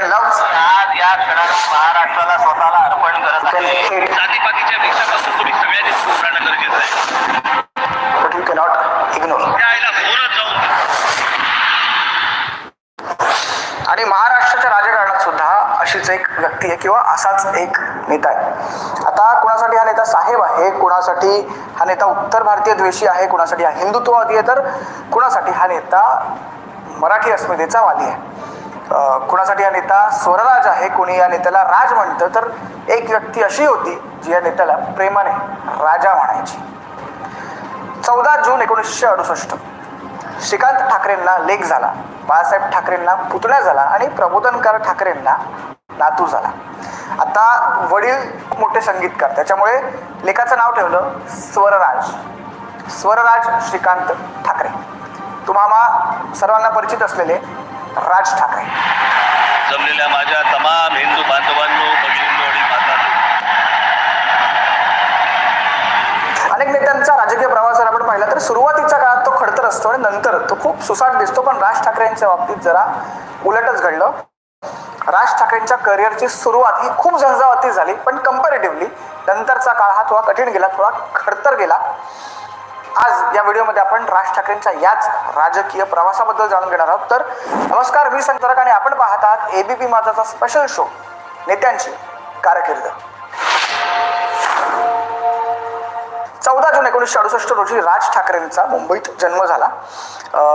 And love आज या क्षणाला महाराष्ट्राला स्वतःला अर्पण करत आहे. जातीपातीच्या तुम्ही सगळ्यांनी दूर राहणं गरजेचं आहे. जाऊन आणि महाराष्ट्राच्या राजकारणात सुद्धा अशीच एक व्यक्ती आहे किंवा असाच एक नेता आहे. आता कुणासाठी हा नेता साहेब आहे? कुणासाठी हा नेता उत्तर भारतीय द्वेषी आहे? कुणासाठी हा हिंदुत्ववादी आहे? तर कुणासाठी हा नेता मराठी अस्मितेचा वाली आहे? कुणासाठी हा नेता? स्वरराज आहे. कोणी या नेत्याला राज म्हणतं तर एक व्यक्ती अशी होती जी या नेत्याला प्रेमाने राजा म्हणायची. चौदा जून एकोणीसशे अडुसष्ट. श्रीकांत ठाकरेंना लेख झाला. बाळासाहेब ठाकरेंना पुतण्या झाला आणि प्रबोधनकार ठाकरेंना नातू झाला. आता वडील मोठे संगीतकार. त्याच्यामुळे लेखाचं नाव ठेवलं स्वरराज. स्वरराज श्रीकांत ठाकरे. तुम्हाला सर्वांना परिचित असलेले राज ठाकरे. जमलेल्या माझ्या तमाम हिंदू बांधवांनो आणि मातांनो. अनेक नेत्यांचा राजकीय प्रवास जर आपण पाहिला तर सुरुवातीच्या काळात तो खडतर असतो आणि नंतर तो खूप सुसाट दिसतो. पण राज ठाकरे यांच्या बाबतीत जरा उलटच घडलं. राज ठाकरेंच्या करिअरची सुरुवात ही खूप झंझावाती झाली पण कम्पॅरेटिव्हली नंतरचा काळ हा थोडा कठीण गेला थोडा खडतर गेला. आज या व्हिडिओमध्ये आपण राज ठाकरेंच्या याच राजकीय प्रवासाबद्दल जाणून घेणार आहोत. तर नमस्कार मी संतरक आणि आपण पाहत आहात एबीपी माझाचा स्पेशल शो नेत्यांची कारकीर्द. चौदा जून एकोणीसशे अडुसष्ट रोजी राज ठाकरेंचा मुंबईत जन्म झाला.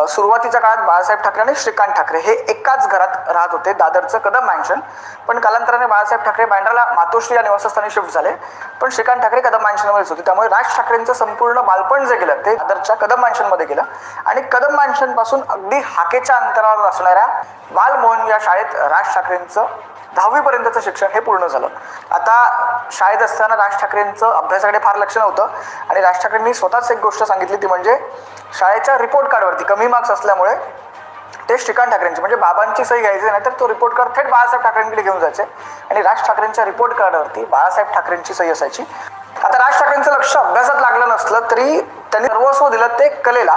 सुरुवातीच्या काळात बाळासाहेब ठाकरे आणि श्रीकांत ठाकरे हे एकाच घरात राहत होते. दादरचं कदम मॅन्शन पण कालांतराने बाळासाहेब ठाकरे बँड्राला मातोश्री या निवासस्थानी शिफ्ट झाले. पण श्रीकांत ठाकरे कदम मॅन्शनमध्येच होते. त्यामुळे राज ठाकरेंचं संपूर्ण बालपण जे गेलं ते दादरच्या कदम मॅन्शनमध्ये गेलं. आणि कदम मॅन्शनपासून अगदी हाकेच्या अंतरावर असणाऱ्या बालमोहन या शाळेत राज ठाकरेंचं दहावीपर्यंतचं शिक्षण हे पूर्ण झालं. आता शाळेत असताना राज ठाकरेंचं अभ्यासाकडे फार लक्ष नव्हतं आणि राज ठाकरेंनी स्वतःच एक गोष्ट सांगितली ती म्हणजे शाळेच्या रिपोर्ट कार्डवरती कमी मार्क्स असल्यामुळे ते श्रीकांत ठाकरेंचे म्हणजे बाबांची सही घ्यायची नाही तर तो रिपोर्ट कार्ड थेट बाळासाहेब ठाकरेंकडे घेऊन जायचे आणि राज ठाकरेंच्या रिपोर्ट कार्डवरती बाळासाहेब ठाकरेंची सही असायची. आता राज ठाकरेंचं लक्ष अभ्यासात लागलं नसलं तरी त्यांनी सर्वस्व दिलं ते कलेला.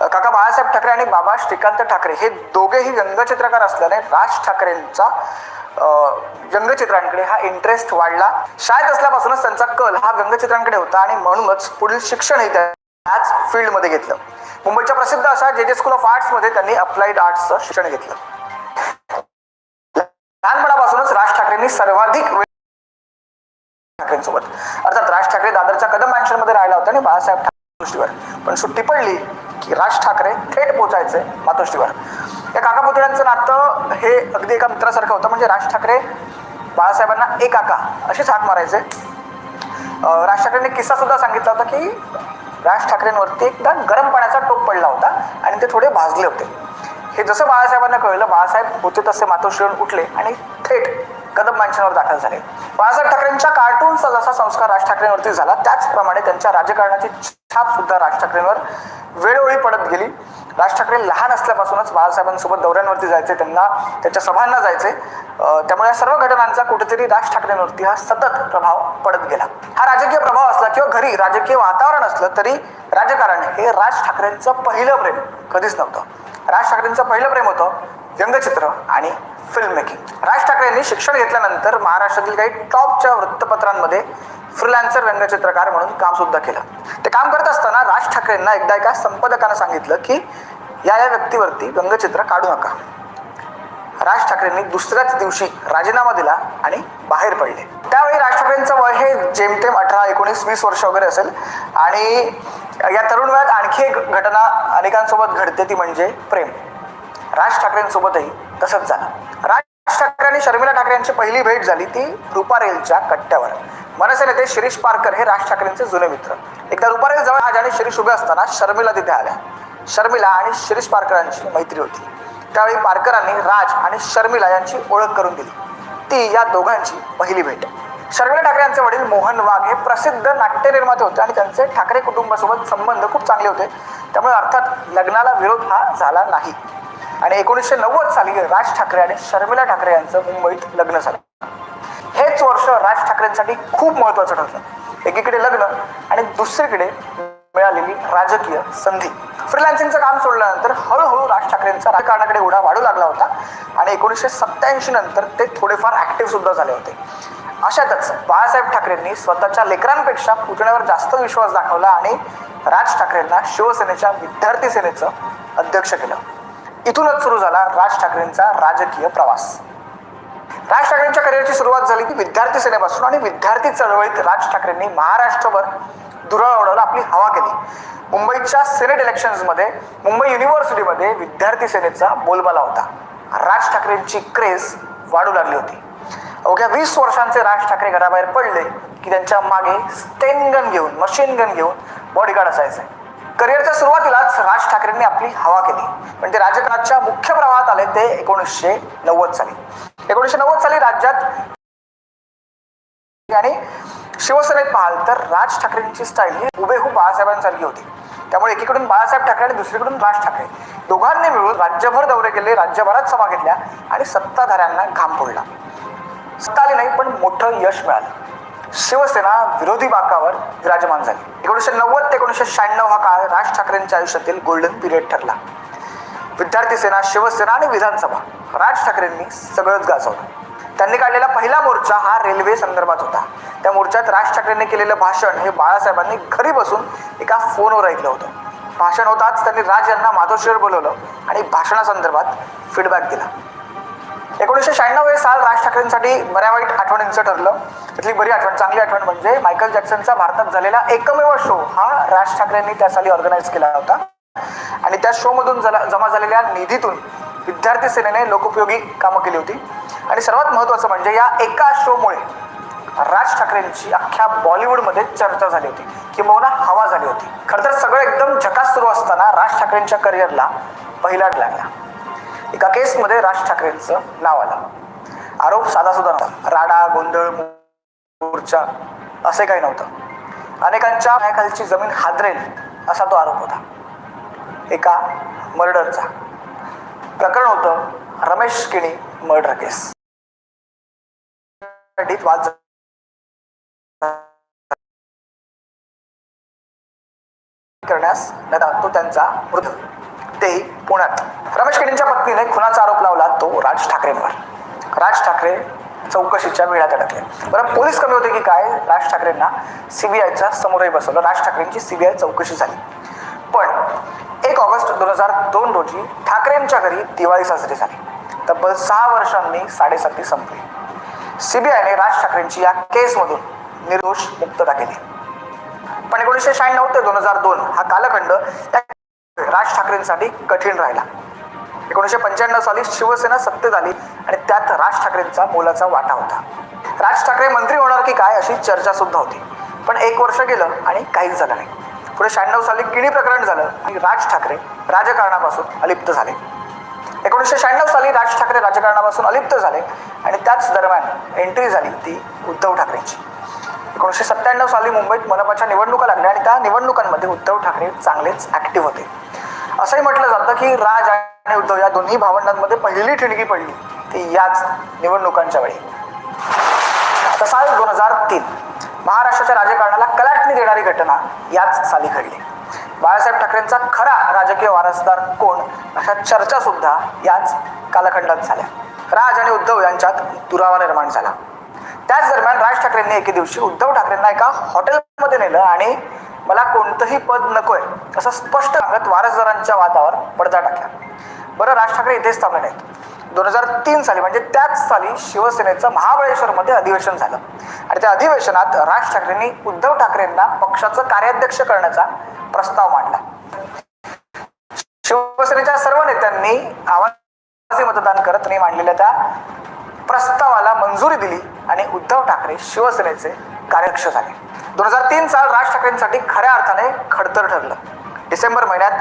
काका बाळासाहेब ठाकरे आणि बाबा श्रीकांत ठाकरे हे दोघेही व्यंगचित्रकार असल्याने राज ठाकरेंचा व्यंगचित्रांकडे हा इंटरेस्ट वाढला. शाळेत असल्यापासूनच त्यांचा कल हा व्यंगचित्रांकडे होता आणि म्हणूनच पुढील शिक्षणही त्याच फील्डमध्ये घेतलं. मुंबईच्या प्रसिद्ध अशा जे जे स्कूल ऑफ आर्ट्समध्ये त्यांनी अप्लाइड आर्ट्सचं शिक्षण घेतलं. लहानपणापासूनच राज ठाकरेंनी सर्वाधिक वेळ ठाकरेंसोबत. अर्थात राज ठाकरे दादरच्या कदम मॅन्शनमध्ये राहिला होता आणि बाळासाहेब ठाकरे मातोश्रीवर. पण सुट्टी पडली की राज ठाकरे थेट पोहोचायचे मातोश्रीवर. या काका पुतळ्यांचं नातं हे अगदी एका मित्रासारखं होतं. म्हणजे राज ठाकरे बाळासाहेबांना ए काका असेच हाक मारायचे. राज ठाकरेंनी किस्सा सुद्धा सांगितला होता की राज ठाकरेंवरती एकदा गरम पाण्याचा टोप पडला होता आणि ते थोडे भाजले होते. हे जसं बाळासाहेबांना कळलं बाळासाहेब होते तसे मातोश्रीवरून उठले आणि थेट कदम मांचनावर दाखल झाले. बाळासाहेब ठाकरेंच्या कार्टूनचा जसा संस्कार राज ठाकरेंवरती झाला त्याचप्रमाणे त्यांच्या राजकारणाची छाप सुद्धा राज ठाकरेंवर वेळोवेळी पडत गेली. राज ठाकरे लहान असल्यापासूनच बाळासाहेबांसोबत दौऱ्यांवरती जायचे त्यांना त्यांच्या सभांना जायचे. त्यामुळे या सर्व घटनांचा कुठेतरी राज ठाकरेंवरती हा सतत प्रभाव पडत गेला. हा राजकीय प्रभाव असला किंवा घरी राजकीय वातावरण असलं तरी राजकारण हे राज ठाकरेंचं पहिलं प्रेम कधीच नव्हतं. राज ठाकरेंचं पहिलं प्रेम होतं व्यंगचित्र आणि फिल्म मेकिंग राज ठाकरेंनी शिक्षण घेतल्यानंतर महाराष्ट्रातील काही टॉपच्या वृत्तपत्रांमध्ये फ्रीलान्सर व्यंगचित्रकार म्हणून काम सुद्धा केलं. ते काम करत असताना राज ठाकरेंना एकदा एका संपादकानं सांगितलं की या या व्यक्तीवरती व्यंगचित्र काढू नका. राज ठाकरेंनी दुसऱ्याच दिवशी राजीनामा दिला आणि बाहेर पडले. त्यावेळी राज ठाकरेंचं वय हे जेमतेम अठरा एकोणीस वीस वर्ष वगैरे असेल. आणि या तरुण वयात आणखी एक घटना अनेकांसोबत घडते ती म्हणजे प्रेम. राज ठाकरेंसोबतही तसंच झालं. राज ठाकरे आणि शर्मिला ठाकरे यांची पहिली भेट झाली ती रुपारेलच्या कट्ट्यावर. मनसे नेते शिरीष पारकर हे राज ठाकरेंचे जुने मित्र. एकदा दुपारी जवळ आज आणि शिरीष उभे असताना शर्मिला तिथे आल्या. शर्मिला आणि शिरीष पारकरांची मैत्री होती. त्यावेळी पारकरांनी राज आणि शर्मिला यांची ओळख करून दिली. ती या दोघांची पहिली भेट. शर्मिला ठाकरे यांचे वडील मोहन वाघ हे प्रसिद्ध नाट्य निर्माते होते आणि त्यांचे ठाकरे कुटुंबासोबत संबंध खूप चांगले होते. त्यामुळे अर्थात लग्नाला विरोध हा झाला नाही. आणि एकोणीसशे नव्वद साली राज ठाकरे आणि शर्मिला ठाकरे यांचं मुंबईत लग्न झालं. राज ठाकरेंसाठी खूप महत्वाचं ठरलं. एकीकडे लग्न आणि दुसरीकडे मिळालेली राजकीय संधी. फ्रीलान्सिंगचं काम सोडल्यानंतर हळूहळू राज ठाकरेंचा राजकारणाकडे उडा वाढू लागला होता आणि एकोणीसशे सत्त्याऐंशी नंतर ते थोडेफार ऍक्टिव्ह सुद्धा झाले होते. अशातच बाळासाहेब ठाकरेंनी स्वतःच्या लेकरांपेक्षा पुतण्यावर जास्त विश्वास दाखवला आणि राज ठाकरेंना शिवसेनेच्या विद्यार्थी सेनेचं अध्यक्ष केलं. इथूनच सुरू झाला राज ठाकरेंचा राजकीय प्रवास. राज ठाकरेंच्या करिअरची सुरुवात झाली की विद्यार्थी सेनेपासून आणि विद्यार्थी चळवळीत राज ठाकरेंनी महाराष्ट्रभर दुराळ आपली हवा केली. मुंबईच्या सिनेट इलेक्शन्समध्ये मुंबई युनिव्हर्सिटीमध्ये विद्यार्थी सेनेचा बोलबाला होता. राज ठाकरेंची क्रेज वाढू लागली होती. अवघ्या वीस वर्षांचे राज ठाकरे घराबाहेर पडले की त्यांच्या मागे स्टेन गन घेऊन मशीन गन घेऊन बॉडीगार्ड असायचे. करिअरच्या सुरुवातीलाच राज ठाकरेंनी आपली हवा केली. पण ते राजकारणाच्या मुख्य प्रवाहात आले ते एकोणीसशे नव्वद साली. एकोणीसशे नव्वद साली राज्यात आणि शिवसेनेत पाहाल तर राज ठाकरेंची स्टाईल ही हुबेहूब बाळासाहेबांसारखी होती. त्यामुळे एकीकडून बाळासाहेब ठाकरे आणि दुसरीकडून राज ठाकरे. दोघांनी मिळून राज्यभर दौरे केले राज्यभरात सभा घेतल्या आणि सत्ताधाऱ्यांना घाम फोडला. सत्ता आली नाही पण मोठं यश मिळालं. शिवसेना विरोधी बाकावर विराजमान झाली. एकोणीसशे नव्वद ते एकोणीसशे शहाण्णव हा काळ राज ठाकरेंच्या आयुष्यातील गोल्डन पिरियड ठरला. विद्यार्थी सेना शिवसेना आणि विधानसभा राज ठाकरेंनी सगळंच गाजवलं. त्यांनी काढलेला पहिला मोर्चा हा रेल्वे संदर्भात होता. त्या मोर्चात राज ठाकरेंनी केलेलं भाषण हे बाळासाहेबांनी घरी बसून एका फोनवर ऐकलं होतं. भाषण होताच त्यांनी राज यांना मातोश्रीवर बोलवलं आणि भाषणासंदर्भात फीडबॅक दिला. एकोणीसशे शहाण्णव हे साल राज ठाकरेंसाठी बऱ्या वाईट आठवणींचं ठरलं. त्यातली बरी आठवण चांगली आठवण म्हणजे मायकल जॅक्सनचा भारतात झालेला एकमेव शो हा राज ठाकरेंनी त्या साली ऑर्गनाईज केला होता. आणि त्या शोमधून जला जमा झालेल्या निधीतून विद्यार्थी सेनेने लोकोपयोगी कामं केली होती. आणि सर्वात महत्त्वाचं म्हणजे या एका शोमुळे राज ठाकरेंची अख्ख्या बॉलिवूडमध्ये चर्चा झाली होती. किंबहुना हवा झाली होती. खरं तर सगळं एकदम झकास सुरू असताना राज ठाकरेंच्या करिअरला पहिला लागला. एका केसमध्ये राज ठाकरेंचं नाव आलं. आरोप साधा सुद्धा नव्हता. राडा गोंधळ मोर्चा असे काही नव्हतं. अनेकांच्या पायाखालची जमीन हादरेल असा तो आरोप होता. एका मर्डरचा. प्रकरण होतं रमेश किणी मर्डर केस. वाद करण्यास नदा तो त्यांचा मृत तेही पुण्यात. रमेश केडींच्या पत्नीने खुनाचा आरोप लावला तो राज ठाकरेंवर. राज ठाकरे चौकशीच्या वेळात अडकले बरं पोलीस कमी होते की काय? राज ठाकरेंना सीबीआयच्या समोरही बसवलं. राज ठाकरेंची सीबीआय चौकशी झाली. पण एक ऑगस्ट दोन हजार दोन रोजी ठाकरेंच्या घरी दिवाळी साजरी झाली. तब्बल सहा वर्षांनी साडेसाती संपली. सीबीआयने राज ठाकरेंची या केसमधून निर्दोष मुक्तता केली. पण एकोणीसशे शहाण्णव ते दोन हजार दोन हा कालखंड त्या राज ठाकरेंसाठी कठीण राहिला. एकोणीसशे पंच्याण्णव साली शिवसेना सत्तेत आली आणि त्यात राज ठाकरेंचा मोलाचा वाटा होता. राज ठाकरे मंत्री होणार की काय अशी चर्चा सुद्धा होती. पण एक वर्ष गेलं आणि काहीच झालं नाही. पुढे शहाण्णव साली किणी प्रकरण झालं आणि राज ठाकरे राजकारणापासून अलिप्त झाले. एकोणीसशे शहाण्णव साली राज ठाकरे राजकारणापासून अलिप्त झाले आणि त्याच दरम्यान एंट्री झाली ती उद्धव ठाकरेंची. एकोणीसशे सत्त्याण्णव साली मुंबईत मनपाच्या निवडणुका लागल्या आणि त्या निवडणुकांमध्ये उद्धव ठाकरे चांगलेच ॲक्टिव्ह होते. असंही म्हटलं जातं की राज आणि उद्धव या दोन्ही भावंडांमध्ये पहिली ठिणगी पडली ती याच निवडणुकांच्या वेळी. आता दोन हजार तीन महाराष्ट्राच्या राजकारणाला कलाटणी देणारी घटना याच साली घडली. बाळासाहेब ठाकरेंचा खरा राजकीय वारसदार कोण अशा चर्चा सुद्धा याच कालखंडात झाल्या. राज आणि उद्धव यांच्यात दुरावा निर्माण झाला. त्याच दरम्यान राज ठाकरेंनी एके दिवशी उद्धव ठाकरेंना एका हॉटेलमध्ये नेलं आणि मला कोणतंही पद नकोय असं स्पष्ट सांगत वारसदारांच्या वादावर पडदा टाकला. बरं राज ठाकरे इथेच थांबले नाहीत. दोन हजार तीन साली म्हणजे त्याच साली शिवसेनेचं महाबळेश्वरमध्ये अधिवेशन झालं. आणि त्या अधिवेशनात राज ठाकरेंनी उद्धव ठाकरेंना पक्षाचं कार्याध्यक्ष करण्याचा प्रस्ताव मांडला. शिवसेनेच्या सर्व नेत्यांनी आवाजी मतदान करत नाही मांडलेल्या त्या प्रस्तावाला मंजुरी दिली आणि उद्धव ठाकरे शिवसेनेचे कार्याध्यक्ष झाले. दोन हजार तीन साल राज ठाकरेंसाठी खऱ्या अर्थाने खडतर ठरलं. डिसेंबर महिन्यात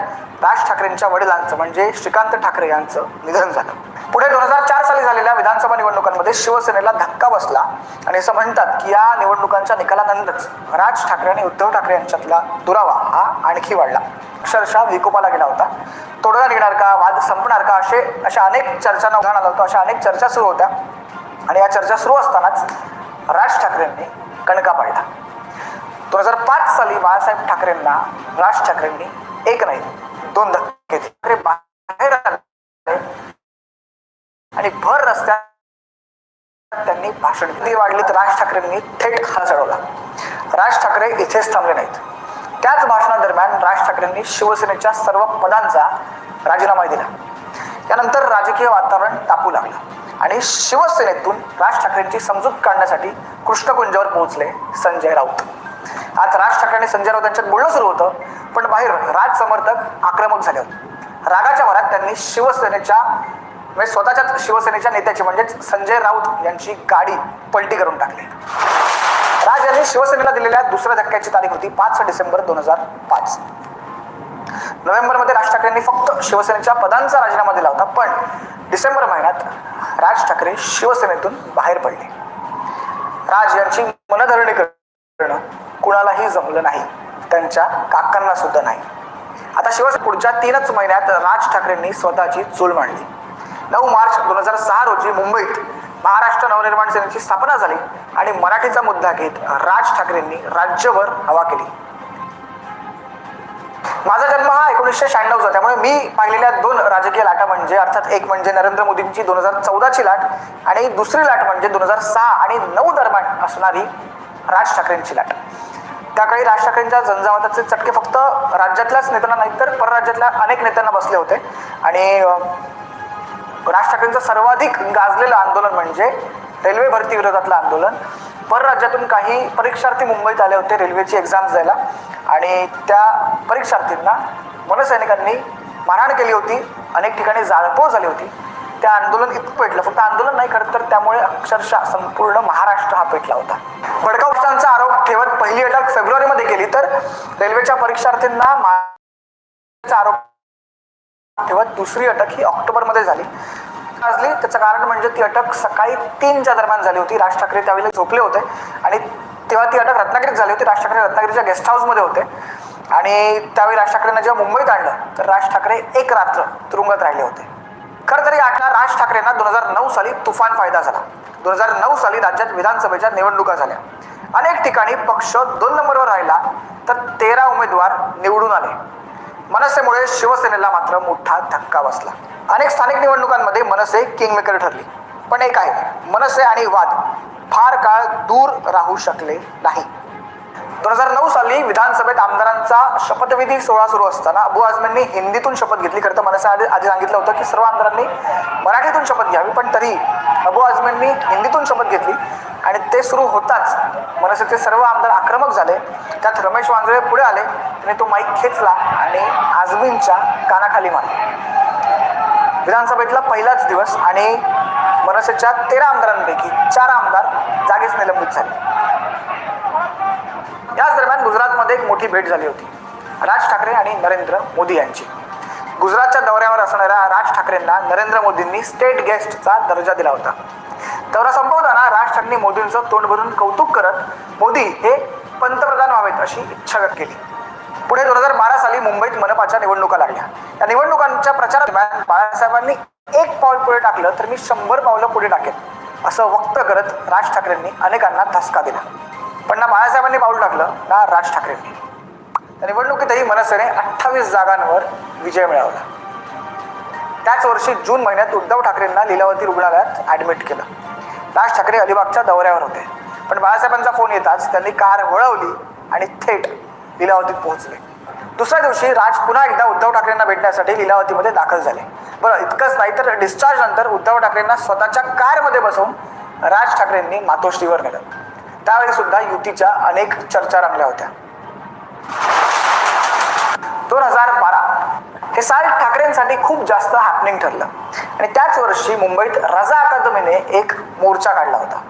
राज ठाकरेंच्या वडिलांचं म्हणजे श्रीकांत ठाकरे यांचं निधन झालं. पुढे दोन हजार चार साली झालेल्या विधानसभा निवडणुकांमध्ये शिवसेनेला धक्का बसला. आणि असं म्हणतात की या निवडणुकांच्या निकालानंतरच राज ठाकरे आणि उद्धव ठाकरे यांच्यातला दुरावा हा आणखी वाढला. अक्षरशः विकोपाला गेला होता. तोडगा निघणार का? वाद संपणार का? असे अशा अनेक चर्चांना उदाहरण आलं होतं. अशा अनेक चर्चा सुरू होत्या. आणि या चर्चा सुरू असतानाच राज ठाकरेंनी कणका पाडला. दोन हजार पाच साली बाळासाहेब ठाकरेंना राज ठाकरेंनी एक नाही दोन धक्के ठाकरे बाहेर आले. आणि भर रस्त्यात त्यांनी भाषण ती वाढली तर राज ठाकरेंनी थेट हा चढवला. राज ठाकरे इथेच थांबले नाहीत. त्याच भाषणादरम्यान राज ठाकरेंनी शिवसेनेच्या सर्व पदांचा राजीनामा दिला. त्यानंतर राजकीय वातावरण तापू लागलं. आणि शिवसेनेतून राज ठाकरेंची समजूत काढण्यासाठी कृष्णकुंजावर पोहोचले संजय राऊत. आज राज ठाकरे आणि संजय राऊत यांच्यात बोलणं सुरू होतं पण बाहेर राज समर्थक आक्रमक झाले होते. रागाच्या भरात त्यांनी शिवसेनेच्या म्हणजे स्वतःच्याच शिवसेनेच्या नेत्याची म्हणजेच संजय राऊत यांची गाडी पलटी करून टाकली. राज यांनी शिवसेनेला दिलेल्या दुसऱ्या धक्क्याची तारीख होती पाच डिसेंबर दोन हजार पाच. नोव्हेंबरमध्ये राज ठाकरेंनी फक्त शिवसेनेच्या पदांचा राजीनामा दिला होता पण डिसेंबर महिन्यात राज ठाकरे शिवसेनेतून बाहेर पडले. राज यांची मनधरणी करणं कुणालाही जमलं नाही. त्यांच्या काकांना सुद्धा नाही. आता शिवसेना पुढच्या तीनच महिन्यात राज ठाकरेंनी स्वतःची चूल मांडली. नऊ मार्च दोन हजार सहा रोजी मुंबईत महाराष्ट्र नवनिर्माण सेनेची स्थापना झाली आणि मराठीचा मुद्दा घेत राज ठाकरेंनी राज्यभर हवा केली. माझा जन्म हा एकोणीसशे शहाण्णवचा त्यामुळे मी पाहिलेल्या दोन राजकीय लाटा म्हणजे अर्थात एक म्हणजे नरेंद्र मोदींची दोन हजार चौदाची लाट आणि दुसरी लाट म्हणजे दोन हजार सहा आणि नऊ दरम्यान असणारी राज ठाकरेंची लाट. त्या काळी राज ठाकरेंच्या झंझावाताचे चटके फक्त राज्यातल्याच नेत्यांना नाही तर परराज्यातल्या अनेक नेत्यांना बसले होते. आणि राज ठाकरेंचं सर्वाधिक गाजलेलं आंदोलन म्हणजे रेल्वे भरती विरोधातलं आंदोलन. परराज्यातून काही परीक्षार्थी मुंबईत आले होते रेल्वेची एक्झाम्स द्यायला. आणि त्या परीक्षार्थींना मनसैनिकांनी मारहाण केली होती. अनेक ठिकाणी जाळपोळ झाली होती. त्या आंदोलन इतकं पेटलं. फक्त आंदोलन नाही खरं तर त्यामुळे अक्षरशः संपूर्ण महाराष्ट्र हा पेटला होता. भडकाऊ गोष्टांचा आरोप ठेवत पहिली अटक फेब्रुवारीमध्ये केली तर रेल्वेच्या परीक्षार्थींना आरोप ठेवत दुसरी अटक ही ऑक्टोबरमध्ये झाली. गाजली त्याचं कारण म्हणजे ती अटक सकाळी तीनच्या दरम्यान झाली होती. राज ठाकरे त्यावेळेला झोपले होते. आणि तेव्हा ती अटक रत्नागिरीत झाली होती. राज ठाकरे रत्नागिरीच्या गेस्ट हाऊसमध्ये होते. आणि त्यावेळी राज ठाकरेंना जेव्हा मुंबईत आणलं तर राज ठाकरे एक रात्र तुरुंगात राहिले होते. खरं तरी या राज ठाकरेंना दोन हजार नऊ साली तुफान फायदा झाला. दोन हजार नऊ साली राज्यात विधानसभेच्या निवडणुका झाल्या. अनेक ठिकाणी पक्ष दोन नंबरवर राहिला तर तेरा उमेदवार निवडून आले. मनसेमुळे शिवसेनेला मात्र मोठा धक्का बसला. अनेक स्थानिक निवडणुकांमध्ये मनसे किंगमेकर ठरली. पण एक आहे मनसे आणि वाद फार काळ दूर राहू शकले नाही. दोन हजार नऊ साली विधानसभेत आमदारांचा शपथविधी सोहळा सुरू असताना अबू आझमींनी हिंदीतून शपथ घेतली. खरं तर मनसे आधी आधी सांगितलं होतं की सर्व आमदारांनी मराठीतून शपथ घ्यावी पण तरी अबू आझमींनी हिंदीतून शपथ घेतली आणि ते सुरू होताच. मनसेचे सर्व आमदार आक्रमक झाले. त्यात रमेश वांजळे पुढे आले त्याने तो माईक खेचला आणि आझमींच्या कानाखाली मारला. विधानसभेतला पहिलाच दिवस आणि मनसेच्या तेरा आमदारांपैकी चार आमदार जागीच निलंबित झाले. याच दरम्यान गुजरातमध्ये एक मोठी भेट झाली होती. राज ठाकरे आणि नरेंद्र मोदी यांची. गुजरातच्या दौऱ्यावर असणाऱ्या राज ठाकरेंना नरेंद्र मोदींनी स्टेट गेस्टचा दर्जा दिला होता. दौरा संपवताना राज ठाकरेंनी मोदींचं तोंड भरून कौतुक करत मोदी हे पंतप्रधान व्हावेत अशी इच्छा व्यक्त केली. पुढे दोन हजार बारा साली मुंबईत मनपाच्या निवडणुका लागल्या. या निवडणुकांच्या प्रचारादरम्यान बाळासाहेबांनी एक पाऊल पुढे टाकलं तर मी शंभर पावलं पुढे टाकेन असं वक्त करत राज ठाकरेंनी अनेकांना धसका दिला. पण ना बाळासाहेबांनी पाऊल टाकलं ना राज ठाकरेंनी त्या निवडणुकीतही मनसेने अठ्ठावीस जागांवर विजय मिळवला. त्याच वर्षी जून महिन्यात उद्धव ठाकरेंना लीलावती रुग्णालयात ॲडमिट केलं. राज ठाकरे अलिबागच्या दौऱ्यावर होते. पण बाळासाहेबांचा फोन येताच त्यांनी कार वळवली आणि थेट लीलावतीत पोहोचले. दुसऱ्या दिवशी राज पुन्हा एकदा उद्धव ठाकरेंना भेटण्यासाठी लीलावतीमध्ये दाखल झाले. बरं इतकंच नाही तर डिस्चार्ज नंतर उद्धव ठाकरेंना स्वतःच्या कारमध्ये बसवून राज ठाकरेंनी मातोश्रीवर नेलं. त्यावेळी सुद्धा युतीच्या अनेक चर्चा रंगल्या होत्या. दोन हजार बारा हे साल ठाकरेंसाठी खूप जास्त हॅपनिंग ठरलं. आणि त्याच वर्षी मुंबईत रजा अकादमीने एक मोर्चा काढला होता.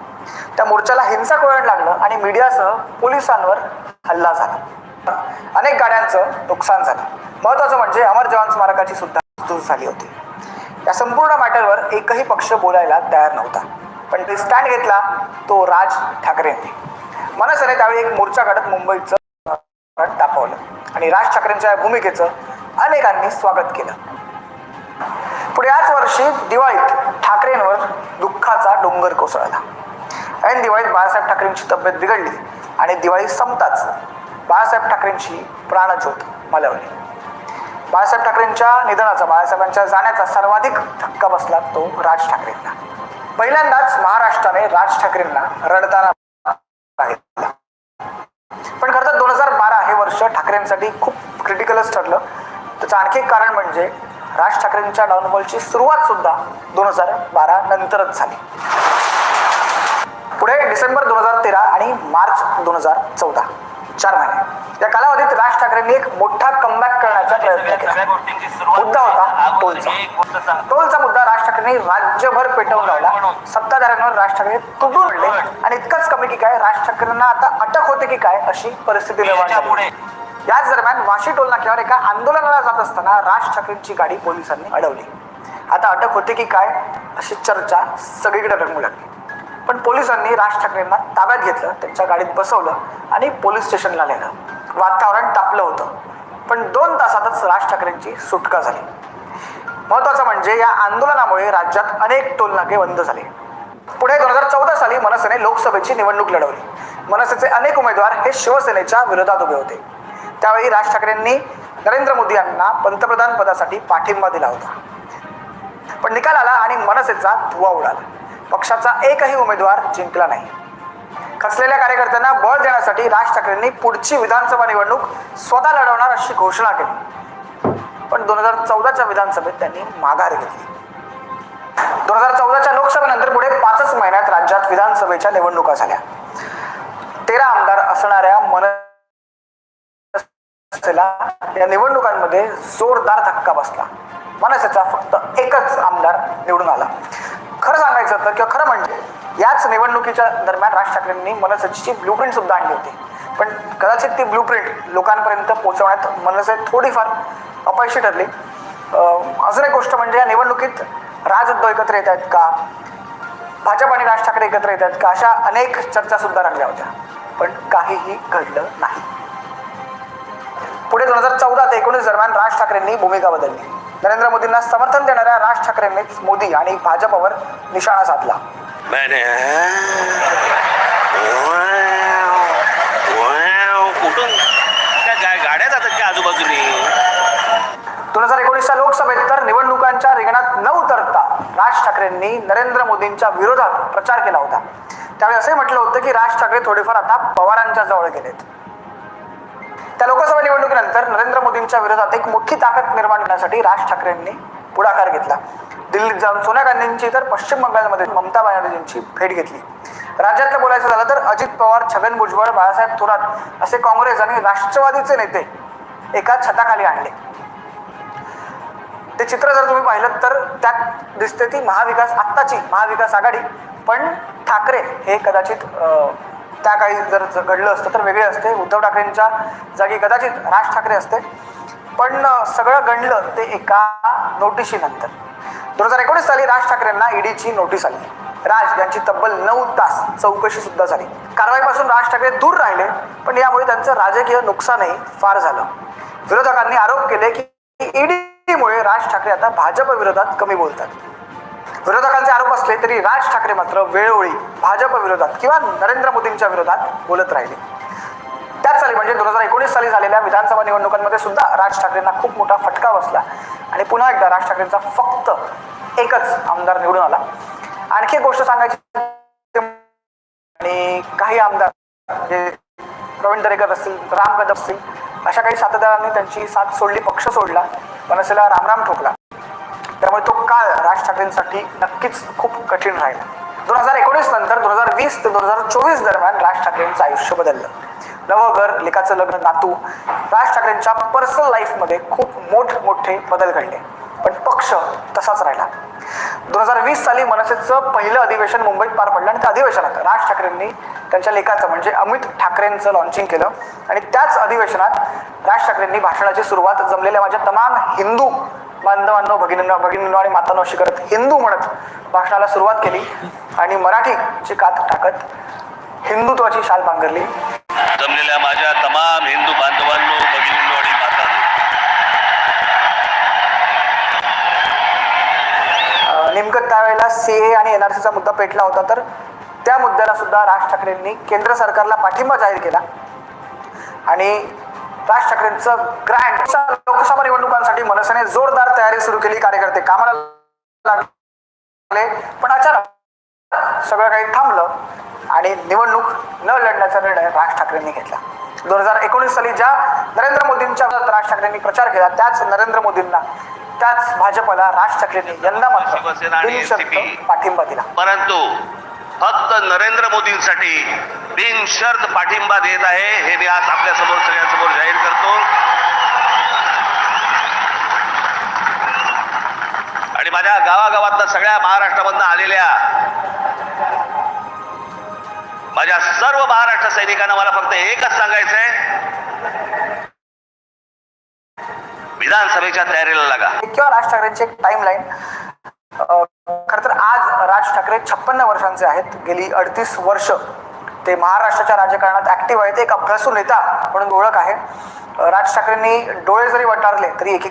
त्या मोर्चाला हिंसक वळण लागलं आणि मीडियासह पोलिसांवर हल्ला झाला. अनेक गाड्यांचं नुकसान झालं. महत्वाचं म्हणजे अमर जवान स्मारकाची सुद्धा झाली होती. या संपूर्ण मॅटरवर एकही पक्ष बोलायला तयार नव्हता. पण ते स्टँड घेतला तो राज ठाकरेंनी मनसेने त्यावेळी एक मोर्चा काढत मुंबईचं दाखवलं. तापवलं आणि राज ठाकरेंच्या या भूमिकेचं अनेकांनी स्वागत केलं. पुढे याच वर्षी दिवाळीत ठाकरेंवर दुःखाचा डोंगर कोसळला. ऐन दिवाळीत बाळासाहेब ठाकरेंची तब्येत बिघडली आणि दिवाळी संपताच बाळासाहेब ठाकरेंची प्राणज्योत मलवली. बाळासाहेब ठाकरेंच्या निधनाचा बाळासाहेबांच्या जाण्याचा सर्वाधिक धक्का बसला तो राज ठाकरेंना. पहिल्यांदाच महाराष्ट्राने राज ठाकरेंना रडताना पण खरं तर दोन हजार बारा हे वर्ष ठाकरेंसाठी खूप क्रिटिकलच ठरलं. त्याचं आणखी एक कारण म्हणजे राज ठाकरेंच्या डाऊनफॉलची सुरुवात सुद्धा दोन हजार बारा नंतरच झाली. पुढे डिसेंबर दोन हजार तेरा आणि मार्च दोन हजार चौदा. चार महिने या कालावधीत राज ठाकरेंनी एक मोठा कमबॅक करण्याचा प्रयत्न केला. मुद्दा होता टोलचा. टोलचा मुद्दा राज ठाकरेंनी राज्यभर पेटवून लावला. सत्ताधाऱ्यांवर राज ठाकरे तुटून पडले आणि इतकंच कमी की काय राज ठाकरेंना आता अटक होते की काय अशी परिस्थिती निर्माण झाली. याच दरम्यान वाशी टोल नाक्यावर एका आंदोलनाला जात असताना राज ठाकरेंची गाडी पोलिसांनी अडवली. आता अटक होते की काय अशी चर्चा सगळीकडे रंगू लागली. पण पोलिसांनी राज ठाकरेंना ताब्यात घेतलं त्यांच्या गाडीत बसवलं आणि पोलीस स्टेशनला नेलं. वातावरण तापलं होतं. पण दोन तासातच राज ठाकरेंची सुटका झाली. महत्वाचं म्हणजे या आंदोलनामुळे राज्यात अनेक टोलनाके बंद झाले. पुढे दोन हजार चौदा साली मनसेने लोकसभेची निवडणूक लढवली. मनसेचे अनेक उमेदवार हे शिवसेनेच्या विरोधात उभे होते. त्यावेळी राज ठाकरेंनी नरेंद्र मोदी यांना पंतप्रधान पदासाठी पाठिंबा दिला होता. पण निकाल आला आणि मनसेचा धुवा उडाला. पक्षाचा एकही उमेदवार जिंकला नाही. खचलेल्या कार्यकर्त्यांना बळ देण्यासाठी राज ठाकरेंनी पुढची विधानसभा निवडणूक स्वतः लढवणार अशी घोषणा केली. पण दोन हजार चौदाच्या विधानसभेत त्यांनी माघार घेतली. दोन हजार चौदाच्या लोकसभेनंतर पुढे पाचच महिन्यात राज्यात विधानसभेच्या निवडणुका झाल्या. तेरा आमदार असणाऱ्या मन या निवडणुकांमध्ये जोरदार धक्का बसला. मनसेचा फक्त एकच आमदार निवडून आला. खरं सांगायचं तर किंवा खरं म्हणजे याच निवडणुकीच्या दरम्यान राज ठाकरेंनी मनसेची ब्लूप्रिंट सुद्धा आणली होती. पण कदाचित ती ब्लूप्रिंट लोकांपर्यंत पोहोचवण्यात मनसे थोडीफार अपयशी ठरली. अजून एक गोष्ट म्हणजे या निवडणुकीत राज उद्धव एकत्र येत आहेत का? भाजप आणि राज ठाकरे एकत्र येत आहेत का? अशा अनेक चर्चा सुद्धा रंगल्या होत्या. पण काहीही घडलं नाही. पुढे दोन हजार चौदा ते एकोणीस दरम्यान राज ठाकरेंनी भूमिका बदलली. नरेंद्र मोदींना समर्थन देणाऱ्या राज ठाकरेंनीच मोदी आणि भाजपवर निशाणा साधला. कुठून? त्या गाड्या जातात आजूबाजूनी? दोन हजार एकोणीसच्या लोकसभेत तर निवडणुकांच्या रिंगणात न उतरता राज ठाकरेंनी नरेंद्र मोदींच्या विरोधात प्रचार केला होता. त्यावेळी असे म्हटलं होतं की राज ठाकरे थोडेफार आता पवारांच्या जवळ गेलेत. त्या लोकसभा निवडणुकीनंतर नरेंद्र मोदींच्या विरोधात एक मोठी ताकद निर्माण करण्यासाठी राज ठाकरेंनी पुढाकार घेतला. दिल्लीत जाऊन सोनिया गांधींची तर पश्चिम बंगालमध्ये ममता बॅनर्जींची भेट घेतली. राज्यातलं बोलायचं झालं तर अजित पवार छगन भुजबळ बाळासाहेब थोरात असे काँग्रेस आणि राष्ट्रवादीचे नेते एका छताखाली आणले. ते चित्र जर तुम्ही पाहिलं तर त्यात दिसते ती महाविकास आत्ताची महाविकास आघाडी. पण ठाकरे हे कदाचित त्या काळी जर घडलं असतं तर वेगळे असते. उद्धव ठाकरेंच्या जागी कदाचित राज ठाकरे असते. पण सगळं घडलं ते एका नोटिशीनंतर. दोन हजार एकोणीस साली राज ठाकरेंना ईडीची नोटीस आली. राज यांची तब्बल नऊ तास चौकशी सुद्धा झाली. कारवाईपासून राज ठाकरे दूर राहिले पण यामुळे त्यांचं राजकीय नुकसानही फार झालं. विरोधकांनी आरोप केले की ईडीमुळे राज ठाकरे आता भाजप विरोधात कमी बोलतात. विरोधकांचे आरोप असले तरी राज ठाकरे मात्र वेळोवेळी भाजप विरोधात किंवा नरेंद्र मोदींच्या विरोधात बोलत राहिले. त्याच साली म्हणजे दोन हजार एकोणीस साली झालेल्या विधानसभा निवडणुकांमध्ये सुद्धा राज ठाकरेंना खूप मोठा फटका बसला. आणि पुन्हा एकदा राज ठाकरेंचा फक्त एकच आमदार निवडून आला. आणखी एक गोष्ट सांगायची आणि काही आमदार जे प्रवीण दरेकर असतील राम कदम असतील अशा काही साथीदारांनी त्यांची साथ सोडली पक्ष सोडला. मनसेला रामराम ठोकला. त्यामुळे तो काळ राज ठाकरेंसाठी नक्कीच खूप कठीण राहिला. दोन हजार एकोणीस नंतर दोन हजार वीस ते दोन हजार चोवीस दरम्यान राज ठाकरेंचं आयुष्य बदललं. नवं घर लेखाचं लग्न नातू राज ठाकरेंच्या पर्सनल लाईफमध्ये खूप मोठमोठे बदल घडले. पण पक्ष तसाच राहिला. दोन हजार वीस साली मनसेचं पहिलं अधिवेशन मुंबईत पार पडलं आणि त्या अधिवेशनात राज ठाकरेंनी त्यांच्या लेखाचं म्हणजे अमित ठाकरेंचं लॉन्चिंग केलं. आणि त्याच अधिवेशनात राज ठाकरेंनी भाषणाची सुरुवात जमलेल्या माझ्या तमाम हिंदू बांधवांनो भगिनींनो भगिनींनो आणि मातांनो अशी करत हिंदू म्हणत भाषणाला सुरुवात केली आणि मराठीची कात टाकत हिंदुत्वाची शाल पांघरली. जमलेल्या माझ्या तमाम हिंदू बांधवांनो भगिनींनो आणि मातांनो. अं, नेमकं त्यावेळेला सी ए आणि एन आर सीचा मुद्दा पेटला होता तर त्या मुद्द्याला सुद्धा राज ठाकरेंनी केंद्र सरकारला पाठिंबा जाहीर केला. आणि राज ठाकरेंचं ग्रँड लोकसभा निवडणुकांसाठी मनसेने जोरदार तयारी सुरू केली. कार्यकर्ते कामाला लागले. पण अचानक सगळं काही थांबलं आणि निवडणूक न लढण्याचा निर्णय राज ठाकरेंनी घेतला. दोन हजार एकोणीस साली ज्या नरेंद्र मोदींच्या राज ठाकरेंनी प्रचार केला त्याच नरेंद्र मोदींना त्याच भाजपला राज ठाकरेंनी यंदा मात्र पाठिंबा दिला. परंतु फक्त नरेंद्र मोदींसाठी बिनशर्त पाठिंबा देत आहे हे मी आज आपल्यासमोर सगळ्यांसमोर जाहीर करतो. आणि माझ्या गावागावातनं सगळ्या महाराष्ट्रामधनं आलेल्या माझ्या सर्व महाराष्ट्र सैनिकांना मला फक्त एकच सांगायचंय. विधानसभेच्या तयारीला लागा. किंवा राज ठाकरेंची एक टाइम लाईन ठाकरे छप्पन्न वर्षांचे आहेत. गेली अडतीस वर्ष ते महाराष्ट्राच्या राजकारणात ऍक्टिव्ह आहेत. एक अभ्यासू नेता म्हणून ओळख आहे. राज ठाकरेंनी डोळे जरी वटारले तरी एक